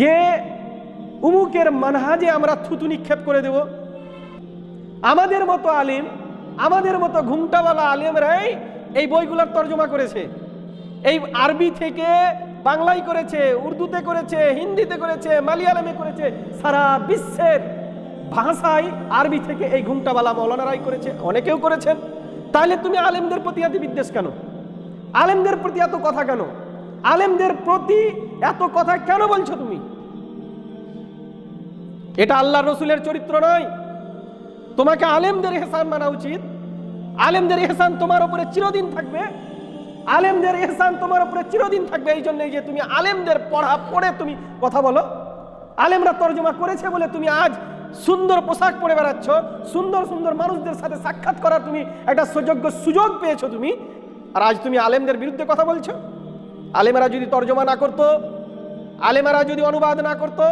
যে উমুকের মানহাজে আমরা থুতু নিক্ষেপ করে দেব। আমাদের মতো আলিম, আমাদের মতো ঘুমটাওয়ালা আলিমরাই এই বইগুলোর তর্জমা করেছে। এই আরবি থেকে বাংলায় করেছে, উর্দুতে করেছে, হিন্দিতে করেছে, মালিয়ালামে করেছে, সারা বিশ্বের ভাষায় আরবি থেকে এই ঘুমটাওয়ালা মৌলানারাই করেছে, অনেকেও করেছেন। তাহলে তুমি আলেমদের প্রতি এত বিদ্বেষ কেন? আলেমদের প্রতি এত কথা কেন? আলেমদের প্রতি এত কথা কেন বলছো তুমি? এটা আল্লাহ রসুলের চরিত্র নয়। তোমাকে আলেমদের এহসান মানা উচিত। আলেমদের এহসান তোমার উপরে চিরদিন থাকবে। আলেমদের এহসান তোমার উপরে চিরদিন থাকবে, এই জন্যই যে তুমি আলেমদের পড়া পড়ে তুমি কথা বলো। আলেমরা তর্জমা করেছে বলে তুমি আজ সুন্দর পোশাক পরে বেড়াচ্ছ, সুন্দর সুন্দর মানুষদের সাথে সাক্ষাৎ করার তুমি একটা সুযোগ্য সুযোগ পেয়েছ তুমি। আর আজ তুমি আলেমদের বিরুদ্ধে কথা বলছো। আলেমেরা যদি তর্জমা না করতো আলেমেরা যদি অনুবাদ না করতো,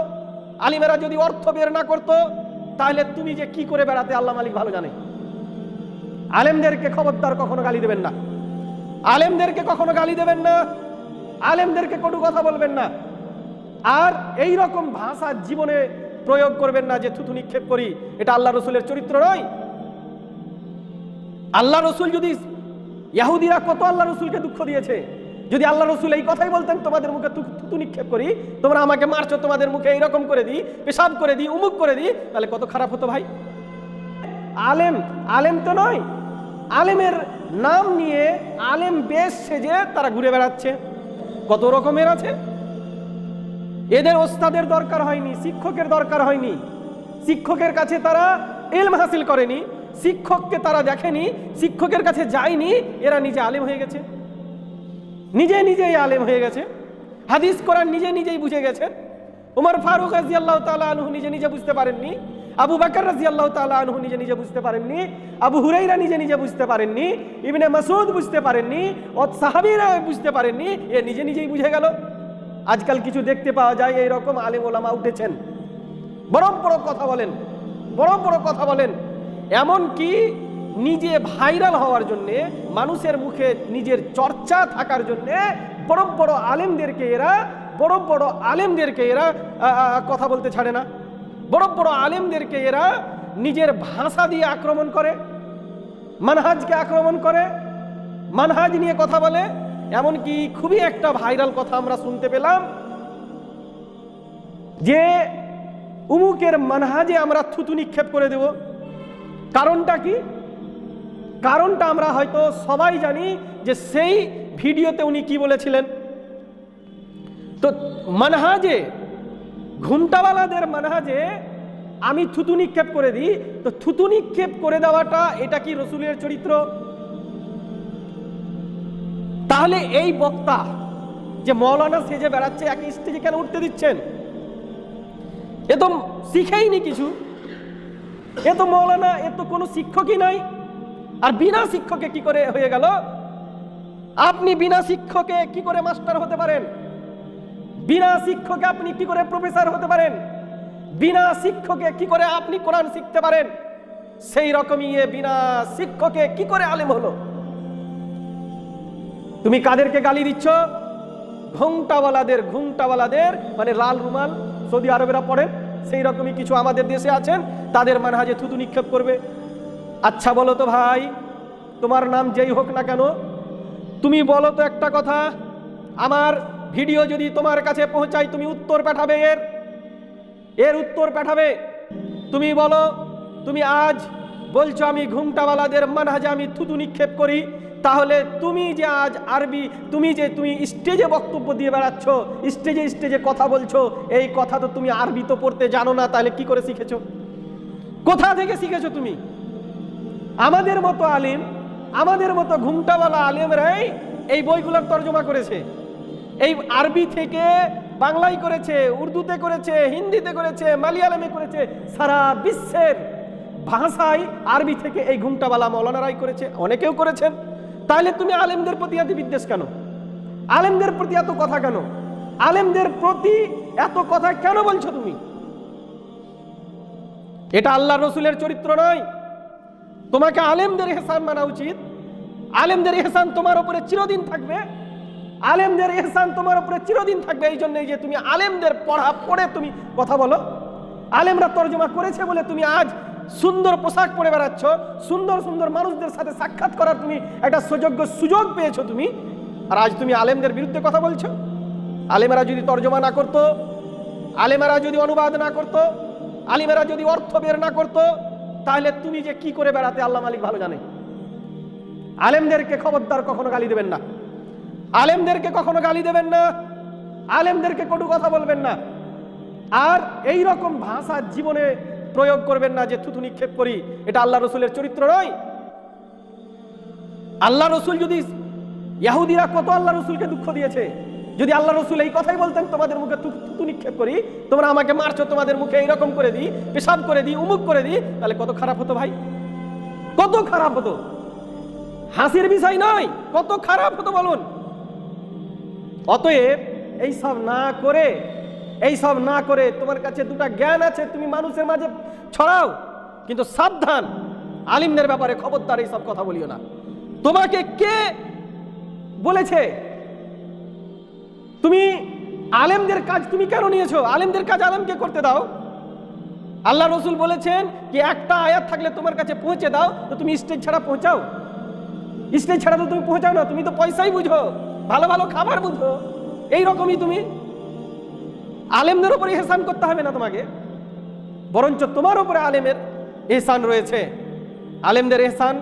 আলিমেরা যদি অর্থ বের না করতো, তাহলে তুমি যে কি করে বেড়াতে আল্লাহ মালিক ভালো জানে। আলেমদেরকে খবরদার কখনো গালি দেবেন না। আলেমদেরকে কখনো গালি দেবেন না। আলেমদেরকে কটু কথা বলবেন না। আর এই রকম ভাষা জীবনে প্রয়োগ করবেন না যে থুতু নিক্ষেপ করি, এটা আল্লাহ রসুলের চরিত্র নয়। আল্লাহ রসুল যদি, ইয়াহুদিরা কত আল্লাহ রসুলকে দুঃখ দিয়েছে। যদি আল্লাহ রসুল এই কথাই বলতেন, তোমাদের মুখে থুতু নিক্ষেপ করি, তোমরা আমাকে মারছো, তোমাদের মুখে এইরকম করে দিই, পেশাব করে দিই, উমুক করে দিই, তাহলে কত খারাপ হতো ভাই? আলেম আলেম তো নয়। আলেমের নাম নিয়ে আলেম বেশ সেজে তারা ঘুরে বেড়াচ্ছে। কত রকমের আছে? এদের ওস্তাদের দরকার হয়নি, শিক্ষকের দরকার হয়নি। শিক্ষকের কাছে তারা এলম হাসিল করেনি, শিক্ষককে তারা দেখেনি, শিক্ষকের কাছে যায়নি, এরা নিজে আলেম হয়ে গেছে। নিজে নিজেই আলেম হয়ে গেছে। হাদিস কোরআন নিজে নিজেই বুঝে গেছেন উমর ফারুক রাজি আল্লাহ তালা আনহু নিজে নিজে বুঝতে পারেননি। আবু বাকর রাজি আল্লাহ তালা আনহু নিজে নিজে বুঝতে পারেননি। আবু হুরাইরা নিজে নিজে বুঝতে পারেননি। ইবনে মাসুদ বুঝতে পারেননি। ও সাহাবিরা বুঝতে পারেননি। এ নিজে নিজেই বুঝে গেল। আজকাল কিছু দেখতে পাওয়া যায় এই রকম আলেম ওলামা উঠেছেন। বড় বড় কথা বলেন। বড় বড় কথা বলেন। এমন কি নিজে ভাইরাল হওয়ার জন্য, মানুষের মুখে নিজের চর্চা থাকার জন্য বড় বড় আলেমদেরকে এরা, বড় বড় আলেমদেরকে এরা কথা বলতে ছাড়ে না। বড় বড় আলেমদেরকে এরা নিজের ভাষা দিয়ে আক্রমণ করে, মানহাজকে আক্রমণ করে, মানহাজ নিয়ে কথা বলে, এমনকি খুবই একটা ভাইরাল কথা আমরা শুনতে পেলাম, যে উমুকের মানহাজে আমরা থুতু নিক্ষেপ করে দেব। কারণটা কি? কারণটা আমরা হয়তো সবাই জানি যে সেই ভিডিওতে উনি কি বলেছিলেন। তো মানহাজে, ঘুমটাওয়ালাদের মানহাজে আমি থুতু নিক্ষেপ করে দিই। তো থুতু নিক্ষেপ করে দেওয়াটা এটা কি রসুলের চরিত্র? তাহলে এই বক্তা যে মৌলানা সেজে বেড়াচ্ছে, এক স্টেজে কেন উঠতে দিচ্ছেন? এ তো শিখেইনি কিছু। এ তো মৌলানা, এ তো কোনো শিক্ষকই নাই। আর বিনা শিক্ষকে কি করে হয়ে গেল? আপনি বিনা শিক্ষকে কি করে মাস্টার হতে পারেন? বিনা শিক্ষকে আপনি কি করে প্রফেসর হতে পারেন? বিনা শিক্ষকে কি করে আপনি কোরআন শিখতে পারেন? সেই রকমই এ বিনা শিক্ষকে কি করে আলেম হলো? তুমি কাদেরকে গালি দিচ্ছ? ঘুমটাওয়ালাদের ঘুমটাওয়ালাদের মানে লাল রুমাল সৌদি আরবেরা পড়েন সেই রকমই কিছু আমাদের দেশে আছেন, তাদের মানহাজে থুতু নিক্ষেপ করবে। আচ্ছা বলো তো ভাই, তোমার নাম যেই হোক না কেন, তুমি বলো তো একটা কথা, আমার ভিডিও যদি তোমার কাছে পৌঁছায়, তুমি উত্তর পাঠাবে এর। এর উত্তর পাঠাবে। তুমি বলো, তুমি আজ বলছো আমি ঘুমটাওয়ালাদের মানহাজে আমি থুতু নিক্ষেপ করি, তাহলে তুমি যে আজ আরবি, তুমি যে তুমি স্টেজে বক্তব্য দিয়ে বেড়াচ্ছ, স্টেজে স্টেজে কথা বলছো, এই কথা তো তুমি আরবি তো পড়তে জানো না, তাহলে কি করে শিখেছো? কোথা থেকে শিখেছো তুমি? আমাদের মতো আলিম, আমাদের মতো ঘুমটাওয়ালা আলিমরাই এই বইগুলোর তর্জমা করেছে। এই আরবি থেকে বাংলায় করেছে, উর্দুতে করেছে, হিন্দিতে করেছে, মালিয়ালামে করেছে, সারা বিশ্বের ভাষায় আরবি থেকে এই ঘুমটাওয়ালা মৌলানারাই করেছে, অনেকেও করেছেন। তাহলে তুমি আলেমদের প্রতি এত বিদ্বেষ কেন? আলেমদের প্রতি এত কথা কেন? আলেমদের প্রতি এত কথা কেন বলছো তুমি? এটা আল্লাহ রসুলের চরিত্র নয় তোমাকে আলেমদের এহসান মানা উচিত। আলেমদের এহসান তোমার উপরে চিরদিন থাকবে। আলেমদের এহসান তোমার উপরে চিরদিন থাকবে, এই জন্যই যে তুমি আলেমদের পড়া পড়ে তুমি কথা বলো। আলেমরা তর্জমা করেছে বলে তুমি আজ সুন্দর পোশাক পরে বেড়াচ্ছ, সুন্দর সুন্দর মানুষদের সাথে সাক্ষাৎ করার তুমি একটা সুযোগ্য সুযোগ পেয়েছ তুমি। আর আজ তুমি আলেমদের বিরুদ্ধে কথা বলছো। আলেমেরা যদি তর্জমা না করতো, আলেমেরা যদি অনুবাদ না করতো, আলিমেরা যদি অর্থ বের না করতো তাহলে তুমি যে কি করে বেড়াতে আল্লাহ মালিক ভালো জানে? আলেমদেরকে খবরদার কখনো গালি দেবেন না। আলেমদেরকে কখনো গালি দেবেন না। আলেমদেরকে কটু কথা বলবেন না। আর এই রকম ভাষা জীবনে প্রয়োগ করবেন না যে থুতু নিক্ষেপ করি, এটা আল্লাহ রসুলের চরিত্র নয়। আল্লাহ রসুল যদি, ইয়াহুদিরা কত আল্লাহ রসুলকে দুঃখ দিয়েছে? যদি আল্লাহ রসুল এই কথাই বলতেন, তোমাদের মুখে থুতু নিক্ষেপ করি, তোমরা আমাকে মারছো, তোমাদের মুখে এইরকম করে দিই, পেশাব করে দিই, উমুক করে দিই, তাহলে কত খারাপ হতো ভাই? কত খারাপ হতো? হাসির বিষয় নয়, কত খারাপ হতো বলুন। অতএব এই সব না করে এই সব না করে তোমার কাছে দুটা জ্ঞান আছে, তুমি মানুষের মাঝে ছড়াও, কিন্তু সাবধান। আলিমদের ব্যাপারে খবরদার এই সব কথা বলিও না। তোমাকে কে বলেছে? তুমি আলেমদের কাজ তুমি কেন নিয়েছো? আলেমদের কাজ আলেমকে করতে দাও। আল্লাহ রসুল বলেছেন কি একটা আয়াত থাকলে তোমার কাছে পৌঁছে দাও, তো তুমি স্টেজ ছাড়া পৌঁছাও। স্টেজ ছাড়া তো তুমি পৌঁছাও না, তুমি তো পয়সাই বুঝো, ভালো ভালো খাবার বুঝো। এই রকমই তুমি। আলেমদের উপরে এহসান করতে হবে না তোমাকে। বরঞ্চ তোমার উপরে আলেমের এহসান রয়েছে। আলেমদের এহসান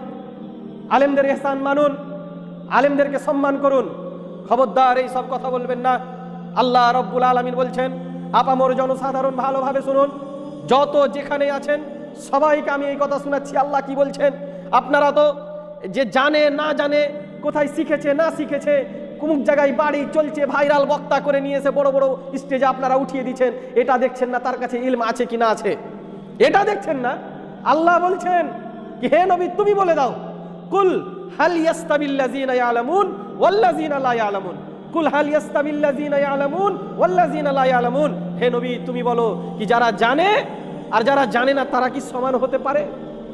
আলেমদের এহসান মানুন, আলেমদেরকে সম্মান করুন। খবরদার, এই সব কথা বলবেন না। আল্লাহ রব্বুল আলমিন বলছেন, আপামর জনসাধারণ ভালোভাবে শুনুন। যত যেখানে আছেন, সবাইকে আমি এই কথা শোনাচ্ছি। আল্লাহ কি বলছেন? আপনারা তো যে জানে, না জানে, কোথায় শিখেছে, না শিখেছে, কুমুক জায়গায় বাড়ি চলছে, ভাইরাল বক্তা করে নিয়ে এসে বড় বড় স্টেজে আপনারা উঠিয়ে দিচ্ছেন, এটা দেখছেন না, তার কাছে ইলম আছে কি না আছে? এটা দেখছেন না? আল্লাহ বলছেন, হে নবী, তুমি বলে দাও, কুল হাল ইয়াস্তাবিল্লাযিনা ইয়ালামুন ওয়াল্লাযিনা লা ইয়ালামুন। কুল হাল ইয়াস্তাবিল্লাযিনা ইয়ালামুন, ওয়াল্লাযিনা লা ইয়ালামুন। হে নবী, তুমি বলো কি যারা জানে আর যারা জানে না, তারা কি সমান হতে পারে?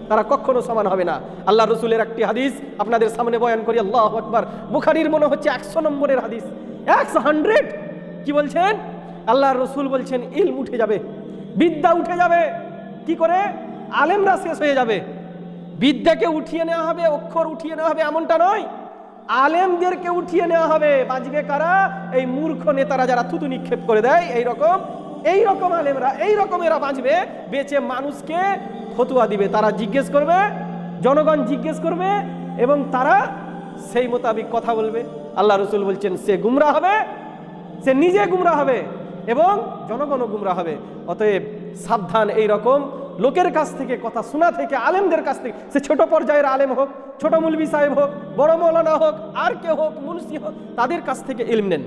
তারা কখনো সমান হবে না। আল্লাহ রসুলের একটি হাদিস আপনাদের সামনে বয়ান করি, আল্লাহ আকবার। বুখারির মনে হচ্ছে একশো নম্বরের হাদিস। একশো হান্ড্রেড? কি বলছেন? আল্লাহ রসুল বলছেন, ইলম উঠে যাবে, বিদ্যা উঠে যাবে। কি করে? আলেমরা শেষ হয়ে যাবে। বিদ্যাকে উঠিয়ে নেওয়া হবে, অক্ষর উঠিয়ে নেওয়া হবে, এমনটা নয়। আলেমদেরকে উঠিয়ে নেওয়া হবে। বাঁচবে কারা? এই মূর্খ নেতারা যারা থুতু নিক্ষেপ করে দেয় এই রকম এই রকম আলেমরা এই রকম এরা বাঁচবে। বেঁচে মানুষকে ফতুয়া দিবে। তারা জিজ্ঞেস করবে, জনগণ জিজ্ঞেস করবে এবং তারা সেই মোতাবিক কথা বলবে। আল্লাহ রসুল বলছেন, সে গুমরা হবে, সে নিজে গুমরা হবে এবং জনগণও গুমরা হবে। অতএব সাবধান এই রকম লোকের কাছ থেকে কথা শোনা থেকে আলেমদের কাছ থেকে সে ছোট পর্যায়ের আলেম হোক ছোট মুলবি সাহেব হোক বড় মৌলানা হোক আর কে হোক মুন্সি হোক তাদের কাছ থেকে ইলম নেন।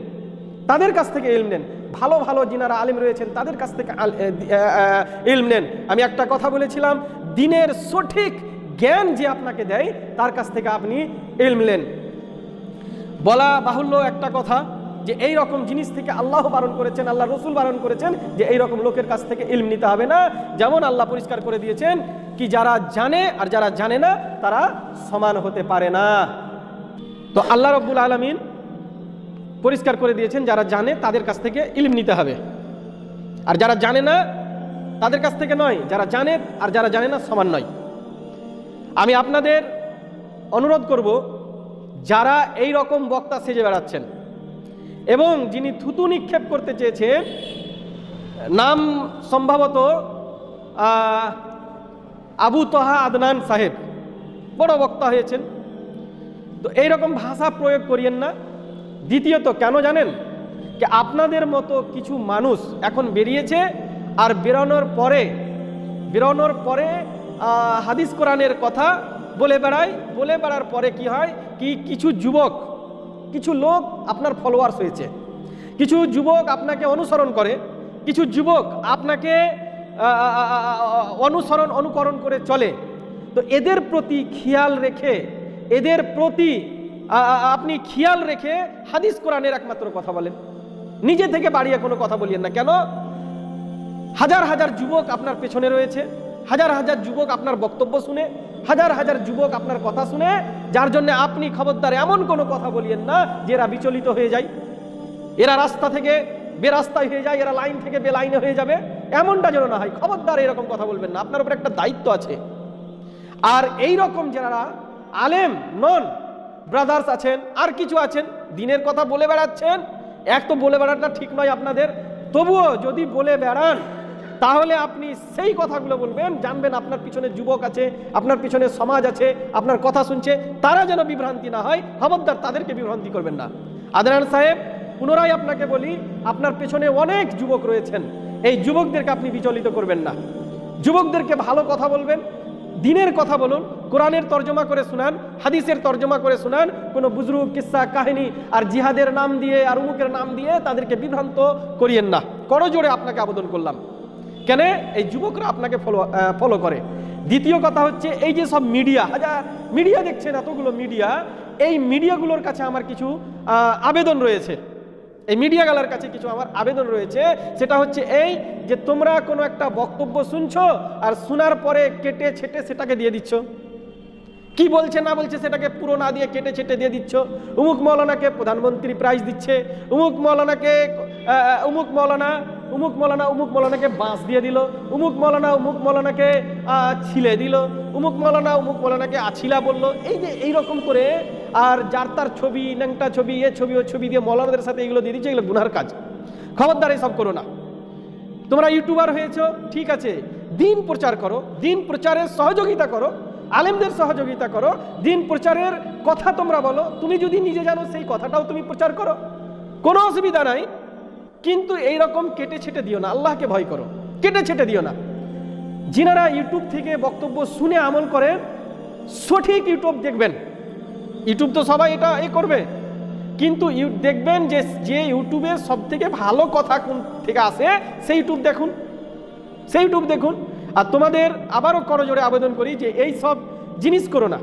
তাদের কাছ থেকে ইলম নেন। ভালো ভালো যিনারা আলেম রয়েছেন তাদের কাছ থেকে আল- এ, দি- এ, এ, ইলম নেন। আমি একটা কথা বলেছিলাম দিনের সঠিক জ্ঞান যে আপনাকে দেয় তার কাছ থেকে আপনি ইলম নেন। বলা বাহুল্য একটা কথা যে এই রকম জিনিস থেকে আল্লাহ বারণ করেছেন, আল্লাহ রসুল বারণ করেছেন, যে এই রকম লোকের কাছ থেকে ইলম নিতে হবে না। যেমন আল্লাহ পরিষ্কার করে দিয়েছেন কি যারা জানে আর যারা জানে না, তারা সমান হতে পারে না। তো আল্লাহ রব্বুল আলমিন পরিষ্কার করে দিয়েছেন, যারা জানে তাদের কাছ থেকে ইলম নিতে হবে। আর যারা জানে না, তাদের কাছ থেকে নয়। যারা জানে আর যারা জানে না, সমান নয়। আমি আপনাদের অনুরোধ করব, যারা এই রকম বক্তা সেজে বেড়াচ্ছেন এবং যিনি থুতু নিক্ষেপ করতে চেয়েছেন নাম সম্ভবত আবু তহা আদনান সাহেব। বড় বক্তা হয়েছেন। তো এইরকম ভাষা প্রয়োগ করিয়েন না। দ্বিতীয়ত, কেন জানেন? যে আপনাদের মতো কিছু মানুষ এখন বেরিয়েছে আর বেরোনোর পরে বেরোনোর পরে হাদিস কোরআনের কথা বলে বেড়ায়। বলে বেড়ার পরে কি হয়? কি কিছু যুবক কিছু লোক আপনার ফলোয়ার্স হয়েছে। কিছু যুবক আপনাকে অনুসরণ করে, কিছু যুবক আপনাকে অনুসরণ, অনুকরণ করে চলে। তো এদের প্রতি খেয়াল রেখে, এদের প্রতি আপনি খেয়াল রেখে হাদিস কোরআনের একমাত্র কথা বলেন। নিজে থেকে বাড়িয়ে কোনো কথা বলিয়েন না। কেন? হাজার হাজার যুবক আপনার পেছনে রয়েছে। হাজার হাজার যুবক আপনার বক্তব্য শুনে, হাজার হাজার যুবক আপনার কথা শুনে, যার জন্য আপনি খবরদার এমন কোনো কথা বলিয়েন না, যে এরা বিচলিত হয়ে যায়। এরা রাস্তা থেকে বেরাস্তায় হয়ে যায়, এরা লাইন থেকে বেলাইনে হয়ে যাবে। এমনটা যেন না হয়, খবরদার এরকম কথা বলবেন না। আপনার উপর একটা দায়িত্ব আছে। আর এই রকম যারা আলেম, নন ব্রাদার্স আছেন, আর কিছু আছেন, দিনের কথা বলে বেড়াচ্ছেন, এক তো বলে বেড়াটা ঠিক নয় আপনাদের। তবুও যদি বলে বেড়ান তাহলে আপনি সেই কথাগুলো বলবেন, জানবেন আপনার পিছনে যুবক আছে, আপনার পিছনে সমাজ আছে, আপনার কথা শুনছে, তারা যেন বিভ্রান্তি না হয়, খবরদার তাদেরকে বিভ্রান্তি করবেন না। আদনান সাহেব, পুনরায় আপনাকে বলি, আপনার পেছনে অনেক যুবক রয়েছেন, এই যুবকদেরকে আপনি বিচলিত করবেন না। যুবকদেরকে ভালো কথা বলবেন, দিনের কথা বলুন, কোরআনের তর্জমা করে শুনান, হাদিসের তর্জমা করে শুনান, কোনো বুজরুক কিস্সা কাহিনী আর জিহাদের নাম দিয়ে আর উমুকের নাম দিয়ে তাদেরকে বিভ্রান্ত করিয়েন না। করজোড়ে আপনাকে আবেদন করলাম। কেন? এই যুবকরা আপনাকে ফলো ফলো করে। দ্বিতীয় কথা হচ্ছে, এই যে সব মিডিয়া হাজার মিডিয়া দেখছেন এতগুলো মিডিয়া এই মিডিয়াগুলোর কাছে আমার কিছু আবেদন রয়েছে। এই মিডিয়া গালার কাছে কিছু আমার আবেদন রয়েছে। সেটা হচ্ছে এই যে তোমরা কোনো একটা বক্তব্য শুনছো আর শোনার পরে কেটে ছেটে সেটাকে দিয়ে দিচ্ছ। কি বলছে, না বলছে সেটাকে পুরো না দিয়ে কেটে ছেটে দিয়ে দিচ্ছ? উমুক মৌলানাকে প্রধানমন্ত্রী প্রাইজ দিচ্ছে, উমুক মৌলানাকে উমুক মৌলানা উমুক মৌলানা, উমুক মৌলানাকে বাঁশ দিয়ে দিল, উমুক মৌলানা, উমুক মৌলানাকে ছিলে দিল, উমুক মৌলানা, উমুক মৌলানাকে আছিলা বলল, এই যে এই রকম করে, আর যার তার ছবি, ন্যাংটা ছবি, এ ছবি, ও ছবি দিয়ে মৌলানাদের সাথে এগুলো দিয়ে দিচ্ছে, এগুলো গুনার কাজ। খবরদার সব করো না। তোমরা ইউটিউবার হয়েছো, ঠিক আছে, দিন প্রচার করো, দিন প্রচারের সহযোগিতা করো আলেমদের সহযোগিতা করো, দিন প্রচারের কথা তোমরা বলো, তুমি যদি নিজে জানো সেই কথাটাও তুমি প্রচার করো। কোনো অসুবিধা নাই, কিন্তু এই রকম কেটে ছেটে দিও না, আল্লাহকে ভয় করো, কেটে ছেটে দিও না। যিনারা ইউটিউব থেকে বক্তব্য শুনে আমল করেন সঠিক ইউটিউব দেখবেন। ইউটিউব তো সবাই এটা এ করবে, কিন্তু দেখবেন যে যে ইউটিউবের সব থেকে ভালো কথা কোন থেকে আসে, সেই ইউটিউব দেখুন, সেই ইউটিউব দেখুন। তোমাদের আবারও করজোড়ে আবেদন করি যে এই সব জিনিস করো না।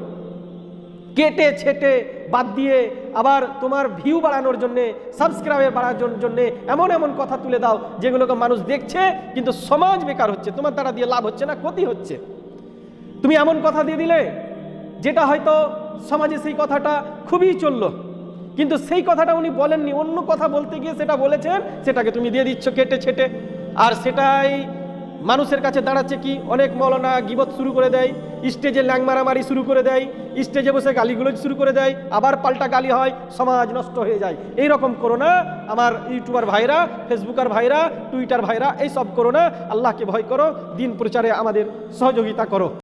কেটে, ছেটে, বাদ দিয়ে আবার তোমার ভিউ বাড়ানোর জন্যে সাবস্ক্রাইবার বাড়ানোর জন্যে এমন এমন কথা তুলে দাও যেগুলোকে মানুষ দেখছে কিন্তু সমাজ বেকার হচ্ছে, তোমার দ্বারা দিয়ে লাভ হচ্ছে না, ক্ষতি হচ্ছে। তুমি এমন কথা দিয়ে দিলে যেটা হয়তো সমাজে সেই কথাটা খুবই চলল। কিন্তু সেই কথাটা উনি বলেননি, অন্য কথা বলতে গিয়ে সেটা বলেছেন, সেটাকে তুমি দিয়ে দিচ্ছ কেটে, ছেটে। আর সেটাই মানুষের কাছে দাঁড়াচ্ছে কি? অনেক মৌলানা গিবত শুরু করে দেয়, স্টেজে ল্যাং মারামারি শুরু করে দেয়, স্টেজে বসে গালিগুলো শুরু করে দেয়, আবার পাল্টা গালি হয়, সমাজ নষ্ট হয়ে যায়। এই রকম করো না, আমার ইউটিউবার ভাইরা, ফেসবুকার ভাইরা, টুইটার ভাইরা এই সব করো না, আল্লাহকে ভয় করো, দিন প্রচারে আমাদের সহযোগিতা করো।